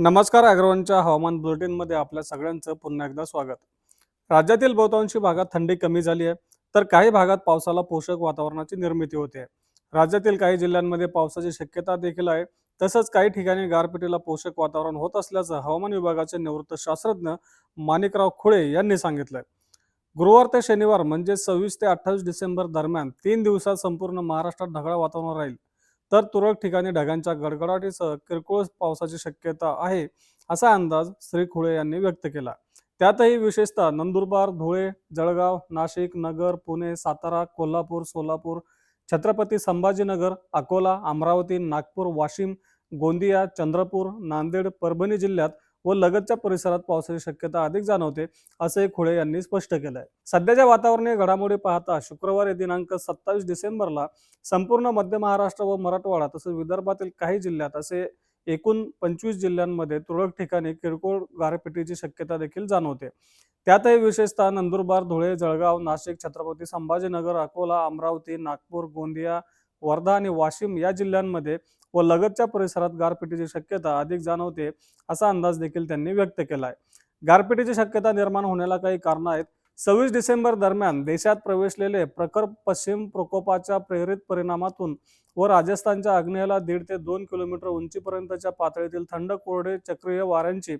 नमस्कार अग्रवांच्या हवामान बुलेटिनमध्ये आपल्या सगळ्यांचं पुन्हा एकदा स्वागत. राज्यातील बहुतांशी भागात थंडी कमी झाली आहे तर काही भागात पावसाला पोषक वातावरणाची निर्मिती होते. राज्यातील काही जिल्ह्यांमध्ये पावसाची शक्यता देखील आहे तसंच काही ठिकाणी गारपिटीला पोषक वातावरण होत असल्याचं हवामान विभागाचे निवृत्त शास्त्रज्ञ माणिकराव खुळे यांनी सांगितलंय. गुरुवार ते शनिवार म्हणजे सव्वीस ते अठ्ठावीस डिसेंबर दरम्यान तीन दिवसात संपूर्ण महाराष्ट्रात ढगाळ वातावरण राहील. तर तुरळक ठिकाणी ढगांच्या गडगडाटीसह किरकोळ पावसाची शक्यता आहे असा अंदाज श्री खुळे यांनी व्यक्त केला. त्यातही विशेषतः नंदुरबार धुळे जळगाव नाशिक नगर पुणे सातारा कोल्हापूर सोलापूर छत्रपती संभाजीनगर अकोला अमरावती नागपूर वाशिम गोंदिया चंद्रपूर नांदेड परभणी जिल्ह्यात व लगतच्या परिसरात पावसाची शक्यता अधिक जाणवते असंही खुळे यांनी स्पष्ट केलंय. सध्याच्या वातावरणीय घडामोडी पाहता शुक्रवारी दिनांक सत्तावीस डिसेंबरला संपूर्ण मध्य महाराष्ट्र व मराठवाडा तसंच विदर्भातील काही जिल्ह्यात असे एकूण पंचवीस जिल्ह्यांमध्ये तुरळक ठिकाणी किरकोळ गारपिटीची शक्यता देखील जाणवते. त्यातही विशेषतः नंदुरबार धुळे जळगाव नाशिक छत्रपती संभाजीनगर अकोला अमरावती नागपूर गोंदिया वर्धा आणि वाशिम या जिल्ह्यांमध्ये व लगतच्या परिसरात गारपिटीची शक्यता अधिक जाणवते असा अंदाज देखील त्यांनी व्यक्त केला आहे गारपिटीची शक्यता निर्माण होण्याला काही कारणं आहेत. सव्वीस डिसेंबर दरम्यान देशात प्रवेशलेले प्रखर पश्चिम प्रकोपाच्या प्रेरित परिणामातून व राजस्थानच्या आग्नेयाला दीड ते दोन किलोमीटर उंचीपर्यंतच्या पातळीतील थंड कोरडे चक्रीय वाऱ्यांची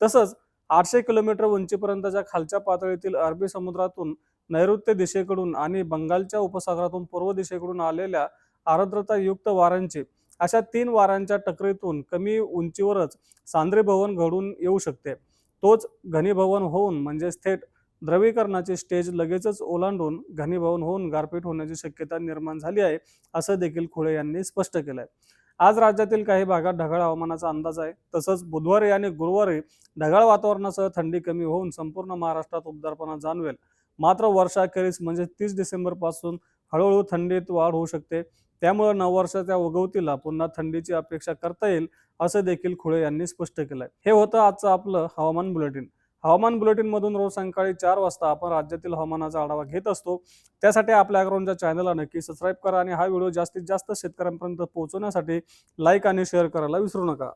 तसंच आठशे किलोमीटर उंचीपर्यंतच्या खालच्या पातळीतील अरबी समुद्रातून नैऋत्य दिशेकडून आणि बंगालच्या उपसागरातून पूर्व दिशेकडून आलेल्या आर्द्रतायुक्त वाऱ्यांची अशा तीन वाऱ्यांच्या टकरीतून कमी उंचीवरच सांद्रीभवन घडून येऊ शकते. तोच घनीभवन होऊन म्हणजेच थेट द्रवीकरणाची स्टेज लगेचच ओलांडून घनीभवन होऊन गारपीट होण्याची शक्यता निर्माण झाली आहे असं देखील खुळे यांनी स्पष्ट केलंय. आज राज्यातील काही भागात ढगाळ हवामानाचा अंदाज आहे. तसंच बुधवारी आणि गुरुवारी ढगाळ वातावरणासह थंडी कमी होऊन संपूर्ण महाराष्ट्रात उबदारपणा जाणवेल. मात्र वर्षाखेरीस म्हणजे तीस डिसेंबरपासून हळूहळू थंडीत वाढ होऊ शकते. त्यामुळे नववर्षाच्या उगवतीला पुन्हा थंडीची अपेक्षा करता येईल असं देखील खुळे यांनी स्पष्ट केलंय. हे होतं आजचं आपलं हवामान बुलेटिन. हवामान बुलेटिन मधून रोज सकाळी चार वाजता आपण राज्यातील हवामानाचा आढावा घेत असतो. त्यासाठी आपल्या अग्रोनच्या चॅनलला नक्की सबस्क्राईब करा आणि हा व्हिडिओ जास्तीत जास्त शेतकऱ्यांपर्यंत पोहोचवण्यासाठी लाईक आणि शेअर करायला विसरू नका.